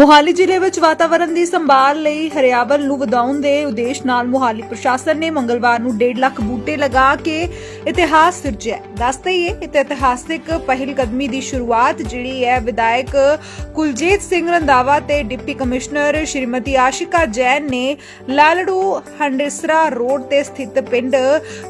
ਮੋਹਾਲੀ ਜ਼ਿਲ੍ਹੇ ਵਿੱਚ ਵਾਤਾਵਰਣ ਦੀ ਸੰਭਾਲ ਲਈ ਹਰਿਆਵਲ ਨੂੰ ਵਧਾਉਣ ਦੇ ਉਦੇਸ਼ ਨਾਲ ਮੋਹਾਲੀ ਪ੍ਰਸ਼ਾਸਨ ਨੇ ਮੰਗਲਵਾਰ ਨੂੰ 1.5 ਲੱਖ ਬੂਟੇ ਲਗਾ ਕੇ ਇਤਿਹਾਸ ਸਿਰਜਿਆ। ਦੱਸਦੇ ਹੀ ਇਹ ਇਤਿਹਾਸਿਕ ਪਹਿਲ ਕਦਮੀ ਦੀ ਸ਼ੁਰੂਆਤ ਜਿਹੜੀ ਹੈ ਵਿਧਾਇਕ ਕੁਲਜੀਤ ਸਿੰਘ ਰੰਧਾਵਾ ਤੇ ਡਿਪਟੀ ਕਮਿਸ਼ਨਰ ਸ਼੍ਰੀਮਤੀ ਆਸ਼ਿਕਾ ਜੈਨ ਨੇ ਲਾਲੜੂ ਹੰਡਿਸਰਾ ਰੋਡ ਤੇ ਸਥਿਤ ਪਿੰਡ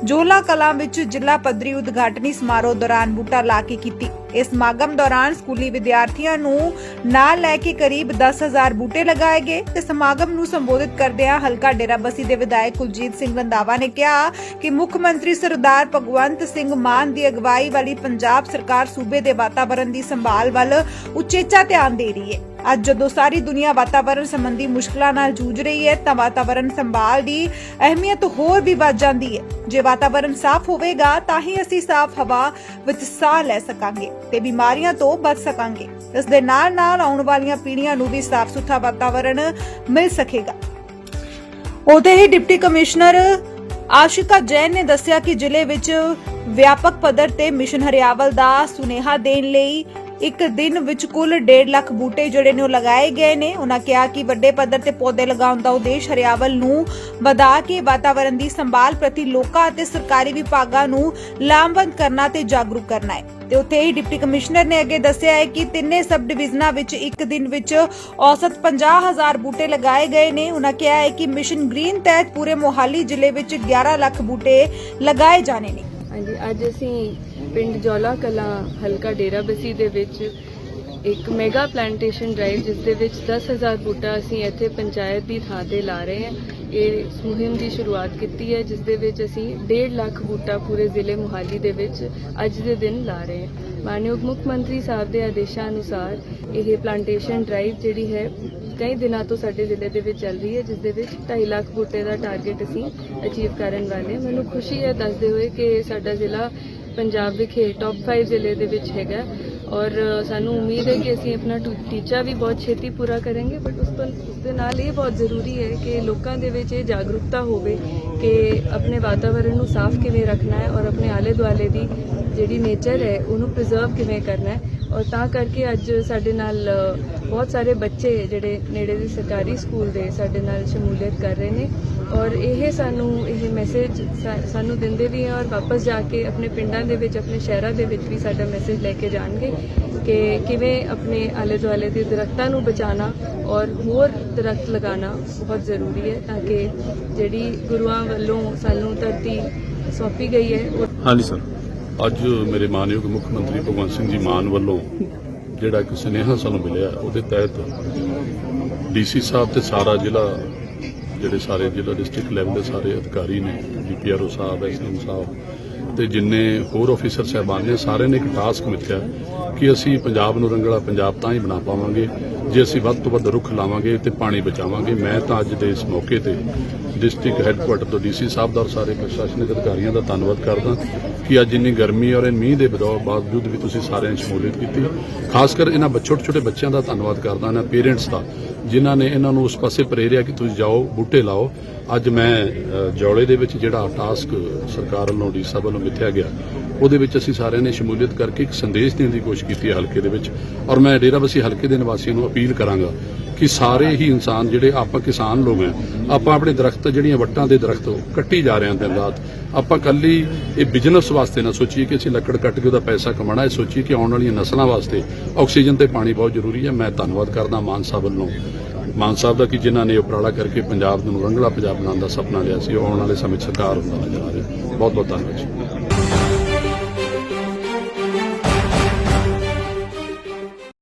ਜੋਲਾ ਕਲਾਂ ਵਿੱਚ ਜ਼ਿਲ੍ਹਾ ਪੱਧਰੀ ਉਦਘਾਟਨੀ ਸਮਾਰੋਹ ਦੌਰਾਨ ਬੂਟਾ ਲਾ ਕੇ ਕੀਤੀ। ਇਸ ਸਮਾਗਮ ਦੌਰਾਨ ਸਕੂਲੀ ਵਿਦਿਆਰਥੀਆਂ ਨੂੰ ਨਾਲ ਲੈ ਕੇ ਕਰੀਬ 10000 ਬੂਟੇ ਲਗਾਏ ਗਏ ਤੇ ਸਮਾਗਮ ਨੂੰ ਸੰਬੋਧਿਤ ਕਰਦਿਆਂ ਹਲਕਾ ਡੇਰਾਬੱਸੀ ਦੇ ਵਿਧਾਇਕ ਕੁਲਜੀਤ ਸਿੰਘ ਰੰਧਾਵਾ ਨੇ ਕਿਹਾ ਕਿ ਮੁੱਖ ਮੰਤਰੀ ਸਰਦਾਰ ਭਗਵੰਤ ਸਿੰਘ ਮਾਨ ਦੀ ਅਗਵਾਈ ਵਾਲੀ ਪੰਜਾਬ ਸਰਕਾਰ ਸੂਬੇ ਦੇ ਵਾਤਾਵਰਣ ਦੀ ਸੰਭਾਲ ਵੱਲ ਉਚੇਚਾ ਧਿਆਨ ਦੇ ਰਹੀ ਹੈ। ਅੱਜ ਜਦੋਂ ਸਾਰੀ ਦੁਨੀਆ ਵਾਤਾਵਰਣ ਸੰਬੰਧੀ ਮੁਸ਼ਕਲਾਂ ਨਾਲ ਜੂਝ ਰਹੀ ਹੈ, ਤਾਂ ਵਾਤਾਵਰਣ ਸੰਭਾਲ ਦੀ ਅਹਿਮੀਅਤ ਹੋਰ ਵੀ ਵੱਧ ਜਾਂਦੀ ਹੈ। ਜੇ ਵਾਤਾਵਰਣ ਸਾਫ਼ ਹੋਵੇਗਾ, ਤਾਂ ਹੀ ਅਸੀਂ ਸਾਫ਼ ਹਵਾ ਵਿੱਚ ਸਾਹ ਲੈ ਸਕਾਂਗੇ ਤੇ ਬਿਮਾਰੀਆਂ ਤੋਂ ਬਚ ਸਕਾਂਗੇ। ਇਸ ਦੇ ਨਾਲ ਨਾਲ ਆਉਣ ਵਾਲੀਆਂ ਪੀੜ੍ਹੀਆਂ ਨੂੰ ਵੀ ਸਾਫ਼ ਸੁਥਰਾ ਵਾਤਾਵਰਣ ਮਿਲ ਸਕੇਗਾ। ਉਹਦੇ ਹੀ ਡਿਪਟੀ ਕਮਿਸ਼ਨਰ ਆਸ਼ਿਕਾ ਜੈਨ ਨੇ ਦੱਸਿਆ ਕਿ ਜ਼ਿਲ੍ਹੇ ਵਿੱਚ ਵਿਆਪਕ ਪੱਧਰ ਤੇ ਮਿਸ਼ਨ ਹਰਿਆਵਲ ਦਾ ਸੁਨੇਹਾ ਦੇਣ ਲਈ ਇੱਕ ਦਿਨ ਵਿੱਚ ਕੁੱਲ 1.5 ਲੱਖ ਬੂਟੇ ਜਿਹੜੇ ਨੇ ਉਹ ਲਗਾਏ ਗਏ ਨੇ। ਉਹਨਾਂ ਕਿਹਾ ਕਿ ਵੱਡੇ ਪੱਧਰ ਤੇ ਪੌਦੇ ਲਗਾਉਣ ਦਾ ਉਦੇਸ਼ ਹਰਿਆਵਲ ਨੂੰ ਵਧਾ ਕੇ ਵਾਤਾਵਰਣ ਦੀ ਸੰਭਾਲ ਪ੍ਰਤੀ ਲੋਕਾਂ ਅਤੇ ਸਰਕਾਰੀ ਵਿਭਾਗਾਂ ਨੂੰ ਲਾਮਬੰਦ ਕਰਨਾ ਤੇ ਜਾਗਰੂਕ ਕਰਨਾ ਹੈ। ਤੇ ਉੱਥੇ ਹੀ ਡਿਪਟੀ ਕਮਿਸ਼ਨਰ ਨੇ ਅੱਗੇ ਦੱਸਿਆ ਹੈ ਕਿ ਤਿੰਨੇ ਸਬ ਡਿਵੀਜ਼ਨਾਂ ਵਿੱਚ ਇੱਕ ਦਿਨ ਵਿੱਚ ਔਸਤ 50000 ਬੂਟੇ ਲਗਾਏ ਗਏ ਨੇ। ਉਹਨਾਂ ਕਿਹਾ ਹੈ ਕਿ ਮਿਸ਼ਨ ਗ੍ਰੀਨ ਤਹਿਤ ਪੂਰੇ ਮੋਹਾਲੀ ਜ਼ਿਲ੍ਹੇ ਵਿੱਚ 11 ਲੱਖ ਬੂਟੇ ਲਗਾਏ ਜਾਣੇ ਨੇ। ਹਾਂਜੀ, ਅੱਜ ਅਸੀਂ ਪਿੰਡ ਜੋਲਾ ਕਲਾਂ ਹਲਕਾ ਡੇਰਾਬਸੀ ਦੇ ਵਿੱਚ ਇੱਕ ਮੈਗਾ ਪਲਾਂਟੇਸ਼ਨ ਡਰਾਈਵ ਜਿਸ ਦੇ ਵਿੱਚ 10000 ਬੂਟਾ ਅਸੀਂ ਇੱਥੇ ਪੰਚਾਇਤ ਦੀ ਥਾਂ ਤੇ ਲਾ ਰਹੇ ਹਾਂ। ਇਹ ਮੁਹਿੰਮ ਦੀ ਸ਼ੁਰੂਆਤ ਕੀਤੀ ਹੈ, ਜਿਸ ਦੇ ਵਿੱਚ ਅਸੀਂ 1.5 ਲੱਖ ਬੂਟਾ ਪੂਰੇ ਜ਼ਿਲ੍ਹੇ ਮੁਹਾਲੀ ਦੇ ਵਿੱਚ ਅੱਜ ਦੇ ਦਿਨ ਲਾ ਰਹੇ ਹਾਂ। ਮਾਨਯੋਗ ਮੁੱਖ ਮੰਤਰੀ ਸਾਹਿਬ ਦੇ ਆਦੇਸ਼ਾਂ ਅਨੁਸਾਰ ਇਹ ਪਲਾਂਟੇਸ਼ਨ ਡਰਾਈਵ ਜਿਹੜੀ ਹੈ, ਕਈ ਦਿਨਾਂ ਤੋਂ ਸਾਡੇ ਜ਼ਿਲ੍ਹੇ ਦੇ ਵਿੱਚ ਚੱਲ ਰਹੀ ਹੈ, ਜਿਸ ਦੇ ਵਿੱਚ 2.5 ਲੱਖ ਬੂਟੇ ਦਾ ਟਾਰਗੇਟ ਅਸੀਂ ਅਚੀਵ ਕਰਨ ਵਾਲੇ ਹਾਂ। ਮੈਨੂੰ ਖੁਸ਼ੀ ਹੈ ਦੱਸਦੇ ਹੋਏ ਕਿ ਸਾਡਾ ਜ਼ਿਲ੍ਹਾ ਪੰਜਾਬ ਵਿਖੇ ਟੌਪ 5 ਜ਼ਿਲ੍ਹੇ ਦੇ ਵਿੱਚ ਹੈਗਾ ਔਰ ਸਾਨੂੰ ਉਮੀਦ ਹੈ ਕਿ ਅਸੀਂ ਆਪਣਾ ਟੂ- ਟੀਚਾ ਵੀ ਬਹੁਤ ਛੇਤੀ ਪੂਰਾ ਕਰਾਂਗੇ ਬਟ ਉਸ ਤੋਂ ਉਸ ਦੇ ਨਾਲ ਇਹ ਬਹੁਤ ਜ਼ਰੂਰੀ ਹੈ ਕਿ ਲੋਕਾਂ ਦੇ ਵਿੱਚ ਇਹ ਜਾਗਰੂਕਤਾ ਹੋਵੇ ਕਿ ਆਪਣੇ ਵਾਤਾਵਰਣ ਨੂੰ ਸਾਫ਼ ਕਿਵੇਂ ਰੱਖਣਾ ਹੈ ਔਰ ਆਪਣੇ ਆਲੇ ਦੁਆਲੇ ਦੀ ਜਿਹੜੀ ਨੇਚਰ ਹੈ, ਉਹਨੂੰ ਪ੍ਰੀਜ਼ਰਵ ਕਿਵੇਂ ਕਰਨਾ ਹੈ। ਔਰ ਤਾਂ ਕਰਕੇ ਅੱਜ ਸਾਡੇ ਨਾਲ ਬਹੁਤ ਸਾਰੇ ਬੱਚੇ ਜਿਹੜੇ ਨੇੜੇ ਦੇ ਸਰਕਾਰੀ ਸਕੂਲ ਦੇ ਸਾਡੇ ਨਾਲ ਸ਼ਮੂਲੀਅਤ ਕਰ ਰਹੇ ਨੇ। ਔਰ ਇਹ ਸਾਨੂੰ, ਇਹ ਮੈਸੇਜ ਸਾਨੂੰ ਦਿੰਦੇ ਵੀ ਹੈ ਔਰ ਵਾਪਸ ਜਾ ਕੇ ਆਪਣੇ ਪਿੰਡਾਂ ਦੇ ਵਿੱਚ, ਆਪਣੇ ਸ਼ਹਿਰਾਂ ਦੇ ਵਿੱਚ ਵੀ ਸਾਡਾ ਮੈਸੇਜ ਲੈ ਕੇ ਜਾਣਗੇ ਕਿ ਕਿਵੇਂ ਆਪਣੇ ਆਲੇ ਦੁਆਲੇ ਦੇ ਦਰਖਤਾਂ ਨੂੰ ਬਚਾਉਣਾ ਔਰ ਹੋਰ ਦਰਖਤ ਲਗਾਉਣਾ ਬਹੁਤ ਜ਼ਰੂਰੀ ਹੈ ਤਾਂ ਕਿ ਜਿਹੜੀ ਗੁਰੂਆਂ ਵੱਲੋਂ ਸਾਨੂੰ ਧਰਤੀ ਸੌਂਪੀ ਗਈ ਹੈ ਹਾਂਜੀ, ਸਰ। ਅੱਜ ਮੇਰੇ ਮਾਨਯੋਗ ਮੁੱਖ ਮੰਤਰੀ ਭਗਵੰਤ ਸਿੰਘ ਜੀ ਮਾਨ ਵੱਲੋਂ ਜਿਹੜਾ ਇੱਕ ਸੁਨੇਹਾ ਸਾਨੂੰ ਮਿਲਿਆ, ਉਹਦੇ ਤਹਿਤ ਡੀਸੀ ਸਾਹਿਬ ਤੇ ਸਾਰਾ ਜ਼ਿਲ੍ਹਾ, ਜਿਹੜੇ ਸਾਰੇ ਜ਼ਿਲ੍ਹਾ ਡਿਸਟ੍ਰਿਕਟ ਲੈਵਲ ਦੇ ਸਾਰੇ ਅਧਿਕਾਰੀ ਨੇ, ਡੀਪੀਆਰਓ ਸਾਹਿਬ ਐਸਐਮ ਸਾਹਿਬ ਤੇ ਜਿੰਨੇ ਹੋਰ ਅਫੀਸਰ ਸਾਹਿਬਾਨ ਨੇ ਸਾਰੇ ਨੇ ਇੱਕ ਟਾਸਕ ਮਿੱਥਿਆ ਕਿ ਅਸੀਂ ਪੰਜਾਬ ਨੂੰ ਰੰਗਲਾ ਪੰਜਾਬ ਤਾਂ ਹੀ ਬਣਾ ਪਾਵਾਂਗੇ, ਜੇ ਅਸੀਂ ਵੱਧ ਤੋਂ ਵੱਧ ਰੁੱਖ ਲਾਵਾਂਗੇ ਤੇ ਪਾਣੀ ਬਚਾਵਾਂਗੇ। ਮੈਂ ਤਾਂ ਅੱਜ ਦੇ ਇਸ ਮੌਕੇ ਤੇ ਡਿਸਟ੍ਰਿਕਟ ਹੈੱਡਕੁਆਟਰ ਤੋਂ ਡੀਸੀ ਸਾਹਿਬ ਦਾ ਔਰ ਸਾਰੇ ਪ੍ਰਸ਼ਾਸਨਿਕ ਅਧਿਕਾਰੀਆਂ ਦਾ ਧੰਨਵਾਦ ਕਰਦਾ। ਕਿ ਅੱਜ ਇੰਨੀ ਗਰਮੀ ਔਰ ਇਹ ਮੀਂਹ ਦੇ ਬਦੌਰ ਬਾਵਜੂਦ ਵੀ ਤੁਸੀਂ ਸਾਰਿਆਂ ਨੇ ਸ਼ਮੂਲੀਅਤ ਕੀਤੀ। ਖਾਸ ਕਰ ਇਹਨਾਂ ਛੋਟੇ ਛੋਟੇ ਬੱਚਿਆਂ ਦਾ ਧੰਨਵਾਦ ਕਰਦਾ ਇਹਨਾਂ ਪੇਰੈਂਟਸ ਦਾ ਜਿਨ੍ਹਾਂ ਨੇ ਇਹਨਾਂ ਨੂੰ ਉਸ ਪਾਸੇ ਪ੍ਰੇਰਿਆ ਕਿ ਤੁਸੀਂ ਜਾਓ ਬੂਟੇ ਲਾਓ। ਅੱਜ ਮੈਂ ਅ, ਜੌਲੇ ਦੇ ਵਿੱਚ ਜਿਹੜਾ ਟਾਸਕ ਸਰਕਾਰ ਵੱਲੋਂ ਡੀ ਸਾਹਿਬ ਵੱਲੋਂ ਮਿੱਥਿਆ ਗਿਆ ਉਹਦੇ ਵਿੱਚ ਅਸੀਂ ਸਾਰਿਆਂ ਨੇ ਸ਼ਮੂਲੀਅਤ ਕਰਕੇ ਇੱਕ ਸੰਦੇਸ਼ ਦੇਣ ਦੀ ਕੋਸ਼ਿਸ਼ ਕੀਤੀ ਹੈ ਹਲਕੇ ਦੇ ਵਿੱਚ। ਔਰ ਮੈਂ ਡੇਰਾਬੱਸੀ ਹਲਕੇ ਦੇ ਨਿਵਾਸੀਆਂ ਨੂੰ ਅਪੀਲ ਕਰਾਂਗਾ ਕਿ ਸਾਰੇ ਹੀ ਇਨਸਾਨ ਜਿਹੜੇ ਆਪਾਂ ਕਿਸਾਨ ਲੋਕ ਆ ਆਪਾਂ ਆਪਣੇ ਦਰਖਤ ਜਿਹੜੀਆਂ ਵੱਟਾਂ ਦੇ ਦਰਖਤ ਕੱਟੀ ਜਾ ਰਹੇ ਹਾਂ ਦਿਨ ਰਾਤ। ਆਪਾਂ ਕੱਲੀ ਇਹ ਬਿਜ਼ਨਸ ਵਾਸਤੇ ਨਾ ਸੋਚੀਏ ਕਿ ਅਸੀਂ ਲੱਕੜ ਕੱਟ ਕੇ ਉਹਦਾ ਪੈਸਾ ਕਮਾਉਣਾ ਹੈ ਸੋਚੀਏ ਕਿ ਆਉਣ ਵਾਲੀਆਂ ਨਸਲਾਂ ਵਾਸਤੇ ਆਕਸੀਜਨ ਤੇ ਪਾਣੀ ਬਹੁਤ ਜ਼ਰੂਰੀ ਹੈ। ਮੈਂ ਧੰਨਵਾਦ ਕਰਦਾ ਮਾਨ ਸਾਹਿਬ ਵੱਲੋਂ। ਮਾਨ ਸਾਹਿਬ ਦਾ ਕਿ ਜਿਨ੍ਹਾਂ ਨੇ ਉਪਰਾਲਾ ਕਰਕੇ ਪੰਜਾਬ ਨੂੰ ਰੰਗਲਾ ਪੰਜਾਬ ਬਣਾਉਣ ਦਾ ਸੁਪਨਾ ਲਿਆ ਸੀ, ਉਹ ਆਉਣ ਵਾਲੇ ਸਮੇਂ ਸਰਕਾਰ ਹੁੰਦਾ ਨਜ਼ਰ ਆ ਰਿਹਾ ਬਹੁਤ ਬਹੁਤ ਧੰਨਵਾਦ